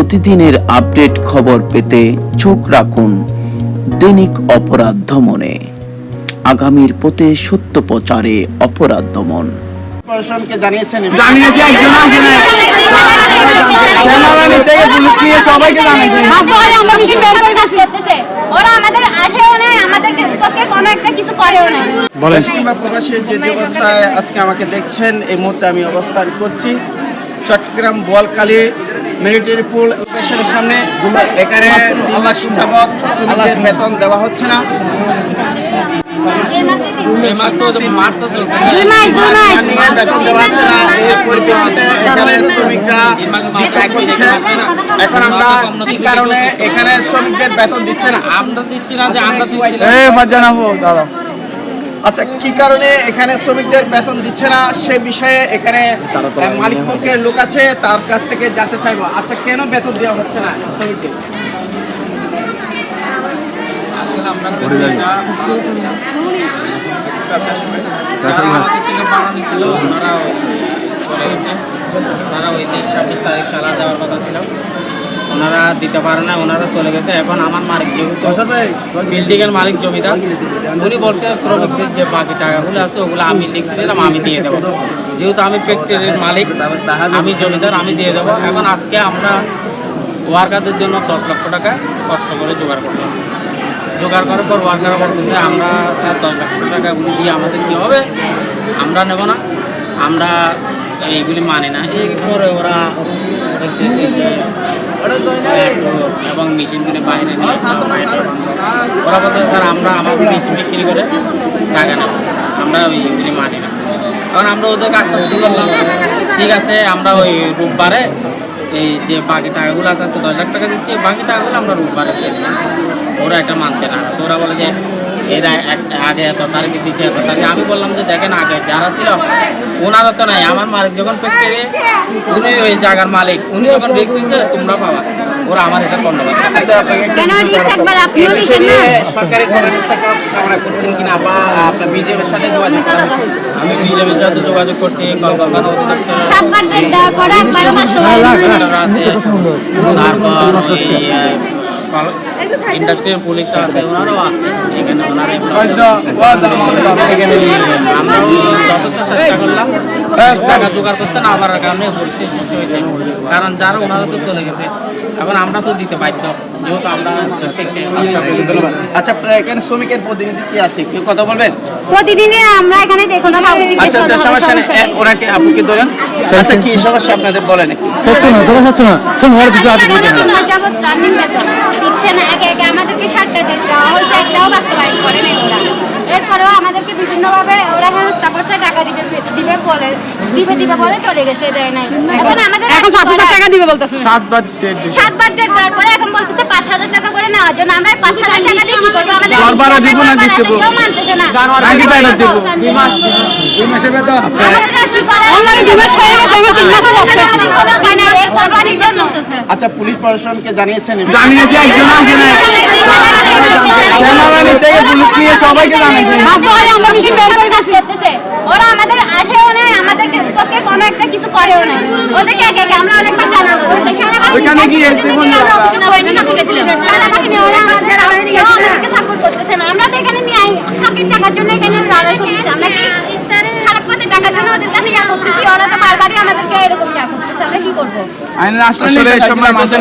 প্রতিদিনের আপডেট খবর পেতে চোখ রাখুন দৈনিক অপরাধ দমনে। আগামীর পথে সত্য প্রচারে অপরাধ দমন। জানিয়েছেন জানিয়েছি একজন সেনাবাহিনী থেকে পুলিশ নিয়ে সবাইকে জানিয়েছি। ভাই আমরা মেশিন বের করে গেছি ওরা আমাদের আসেও না আমাদের পক্ষে কোনো একটা কিছু করেও না বলেন। কিংবা প্রবাসী যে যে অবস্থায় আজকে আমাকে দেখছেন এই মুহূর্তে আমি অবস্থান করছি। চট্টগ্রাম বোয়ালকালী মিলিটারি পুল স্টেশনের সামনে। এখানে তিন মাস যাবৎ শ্রমিকদের বেতন দেওয়া হচ্ছে না। বেতন দেওয়া হচ্ছে না। পরিপ্রেক্ষিতে এখানে শ্রমিকরা বিক্ষোভ করছে। এখন আমরা কি কারণে এখানে শ্রমিকদের বেতন দিচ্ছে না? আমরা দিচ্ছি না যে আমরা দিচ্ছি জানাব দাদা আচ্ছা কি কারণে এখানে শ্রমিকদের বেতন দিচ্ছে না? সে বিষয়ে এখানে মালিক পক্ষের লোক আছে তার কাছ থেকে জানতে চাইব। আচ্ছা কেন বেতন দেওয়া হচ্ছে না শ্রমিকদের? ওনারা ওই তেইশ ছাব্বিশ তারিখ সালা দেওয়ার কথা ছিল। ওনারা দিতে পারে না ওনারা চলে গেছে। এখন আমার মালিক যেহেতু বিল্ডিং এর মালিক জমিদার। উনি বলছে শ্রমিকদের যে বাকি টাকাগুলো আছে ওগুলো আমি লিখছি দিলাম আমি দিয়ে দেবো। যেহেতু আমি ফ্যাক্টরির মালিক আমি জমিদার আমি দিয়ে দেবো। এখন আজকে আমরা ওয়ার্কারদের জন্য দশ লক্ষ টাকা কষ্ট করে জোগাড় করলাম জোগাড় করার পর ওয়ার্কার বলতেছে আমরা স্যার দশ লক্ষ টাকা উনি দিয়ে আমাদের কী হবে? আমরা নেব না। আমরা এইগুলি মানি না। এরপরে ওরা যে এবং মেশিনগুলি বাইরে নিয়ে বাইরে ওরা বলতে স্যার, আমরা আমাদের মেশিন বিক্রি করে টাকা না আমরা ওইগুলি মানি না। কারণ আমরা ওদেরকে আশ্বস্ত করলাম ঠিক আছে, আমরা ওই রোববারে এই যে বাকি টাকাগুলো আছে, আজকে দশ লাখ টাকা দিচ্ছি, বাকি টাকাগুলো আমরা রোববারে দিয়ে দিলাম। ওরা এটা মানতে না ওরা বলে যে এরা এক- আগে এত তারিখে দিছে এত তারিখে। আমি বললাম যে দেখেন আগে যারা ছিল ওনারা তো নাই। আমার মালিক যখন ফ্যাক্টরি উনি ওই জায়গার মালিক। উনি যখন রিক্স নিচ্ছে তোমরা পাবা। ওরা আমার এটা ধন্যবাদ। না? সরকারি কামনা করছেন কিনা বা আপনার বিজেপির সাথে যোগাযোগ আমি বিজেপির সাথে যোগাযোগ করছি অধিদপ্তর। সাতবার সময় আছে আছে ওনারাও আছে এখানে আমরাও যথেষ্ট চেষ্টা করলাম টাকা জোগাড় করতে না পারার কারণে পরিস্থিতি সৃষ্টি হয়েছে কারণ যারা ওনারা তো চলে গেছে এখন আমরা তো দিতে বাধ্য যেহেতু আমরা ধন্যবাদ আচ্ছা এখানে শ্রমিকের প্রতিনিধি কি আছে কেউ কথা বলবেন প্রতিদিনই আমরা এখানে কোনো আচ্ছা আচ্ছা সমস্যা নেই ওনাকে আপনি কি ধরেন আচ্ছা কি সমস্যা আপনাদের বলেন। সত্য না সত্য না শোন ওর কিছু আছে যাবত দিচ্ছে না একে একে আমাদেরকে দেওয়া হয়েছে একটাও বাস্তবায়ন করে ওরা। এরপরেও আমাদেরকে বিভিন্নভাবে ওরা হেনস্থা করছে টাকা দিবে দিবে বলে দিবে দিবে বলে চলে গেছে দেয় নাই। এখন আমাদের এখন পাঁচ হাজার টাকা দিবে বলতেছে। সাতবার সাতবার ডেট দেওয়ার পরে এখন বলতেছে পাঁচ হাজার টাকা করে নেওয়ার জন্য আমরা পাঁচ হাজার টাকা দিয়ে কি করব? আমাদের বারবার দিব না দিতে বল। কেউ মানতেছে না। বাকি টাকা দিব। দুই মাস দুই মাসের বেতন আমাদের কি করার? আচ্ছা পুলিশ প্রশাসনকে জানিয়েছেন জানিয়েছি একজন সেনাবাহিনী থেকে পুলিশ নিয়ে সবাইকে জানিয়েছি। আমরা মেশিন বের করে গেছি। ওরা আমাদের আসেও না আমাদের পক্ষে কোনো একটা কিছু করেও না ওদেরকে একে একে আমরা অনেকবার জানাব। ওইখানে গিয়ে এসে বলল। আমরা সেনাবাহিনী ওরা আমাদের সাপোর্ট করতেছে না। আমরা তো এখানে নিয়ে টাকার জন্য এখানে লড়াই করতেছি আমরা কি খারাপ পথে টাকার জন্য ওদের কাছে ইয়া করতেছি ওরা তো বারবারই আমাদেরকে এরকম ইয়া করতেছে আমরা কি করব আইনের রাষ্ট্র আসলে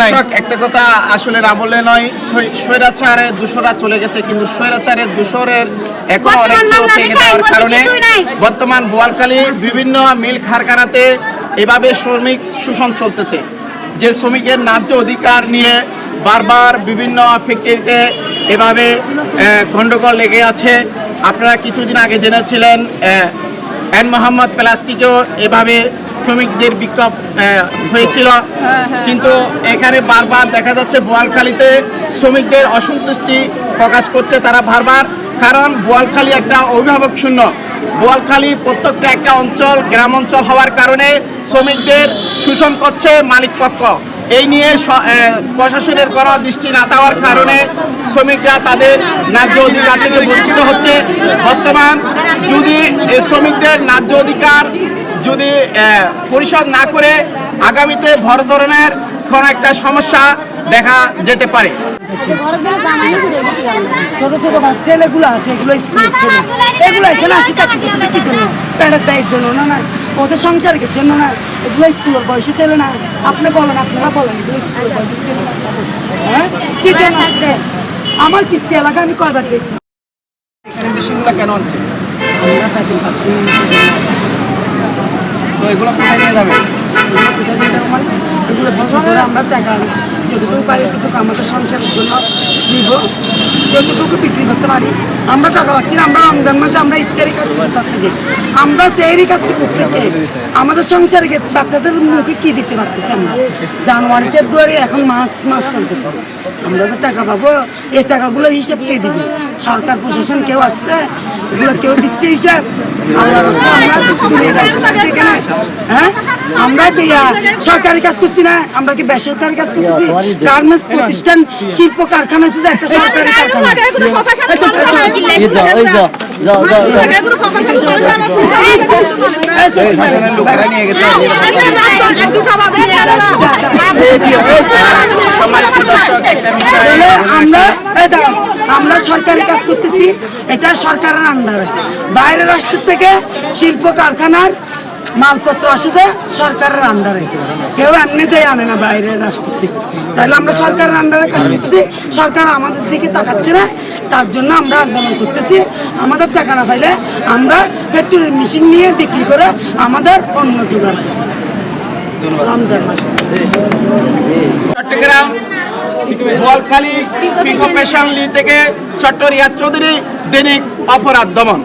দর্শক, একটা কথা আসলে না বললে নয় স্বৈ- স্বৈরাচারের দূষরা চলে গেছে কিন্তু স্বৈরাচারের দূষরের এখন অনেক থেকে যাওয়ার কারণে বর্তমান বোয়ালখালী বিভিন্ন মিল কারখানাতে এভাবে শ্রমিক শোষণ চলতেছে। যে শ্রমিকের ন্যায্য অধিকার নিয়ে বারবার বিভিন্ন ফ্যাক্টরিতে এভাবে আহ, গন্ডগোল লেগে আছে। আপনারা কিছুদিন আগে জেনেছিলেন আহ, এন মোহাম্মদ প্লাস্টিকেও এভাবে শ্রমিকদের বিক্ষোভ হয়েছিল। কিন্তু এখানে বারবার দেখা যাচ্ছে বোয়ালখালীতে শ্রমিকদের অসন্তুষ্টি প্রকাশ করছে তারা বারবার। কারণ বোয়ালখালী একটা অভিভাবক শূন্য। বোয়ালখালী প্রত্যেকটা একটা অঞ্চল গ্রাম অঞ্চল হওয়ার কারণে শ্রমিকদের শোষণ করছে মালিক পক্ষ এই নিয়ে প্রশাসনের কোনো দৃষ্টি না দেওয়ার কারণে শ্রমিকরা তাদের ন্যায্য অধিকার থেকে বঞ্চিত হচ্ছে। বর্তমান যদি শ্রমিকদের ন্যায্য অধিকার যদি পরিশোধ না করে আগামীতে বড় ধরনের কোনো একটা সমস্যা দেখা যেতে পারে। ছোট ছোট বাচ্চা ছেলেগুলো আসে এগুলো স্কুলের ছেলে। এগুলো এখানে আসে চাকরি করতেছে কি জন্য। প্যাডের দায়ের জন্য না না। ওদের সংসারের জন্য না। এগুলো স্কুলের বয়সে ছেলে না। আপনি বলেন আপনারা বলেন এগুলো স্কুলের বয়সে ছেলে হ্যাঁ? কি জন্য? আমার কিস্তি এলাকা আমি কয়বার দেখি এখানে মেশিনগুলো কেন আমরা পাচ্ছি তো এগুলো কোথায় নিয়ে যাবে? এগুলো কোথায় দিয়ে দেবো মানে? এগুলো করে আমরা টাকা যতটুকু পারি ততটুকু আমাদের সংসারের জন্য নিব যতটুকু বিক্রি করতে পারি। আমরা টাকা পাচ্ছি না, আমরা রমজান মাসে আমরা ইফতারি খাচ্ছি কোথা থেকে? আমরা সেহরি খাচ্ছি থেকে? আমাদের সংসারে বাচ্চাদের মুখে কি দিতে পারতেছি আমরা? জানুয়ারি, ফেব্রুয়ারি এখন মাস মাস চলতেছে। আমরা তো টাকা পাবো, এই টাকাগুলোর হিসাব কে দিবে? সরকার প্রশাসন কেউ আসছে, এগুলো কেউ দিচ্ছে হিসাব। হ্যাঁ আমরা কি সরকারি কাজ করছি না আমরা কি বেসরকারি কাজ করতেছি গার্মেন্টস প্রতিষ্ঠান শিল্প কারখানা আছে একটা সরকারি কারখানা নিয়ে গেছে সম্মানিত দর্শক একটা বিষয় তাহলে আমরা এই দাঁড়ান, আমরা সরকারি কাজ করতেছি এটা সরকারের আন্ডারে বাইরের রাষ্ট্র থেকে শিল্প কারখানার মালপত্র আসে সরকারের আন্ডারে কেউ এমনিতেই আনে না বাইরের রাষ্ট্র থেকে তাহলে আমরা সরকারের আন্ডারে কাজ করতেছি, সরকার আমাদের দিকে তাকাচ্ছে না। তার জন্য আমরা আন্দোলন করতেছি। আমাদের টাকা না পাইলে আমরা ফ্যাক্টরির মেশিন নিয়ে বিক্রি করে আমাদের অন্য জোগাড় রমজান মাসে। চট্টগ্রাম বোয়ালখালী প্রিকোপেশন লি থেকে চট্টরিয়া চৌধুরী দৈনিক অপরাধ দমন।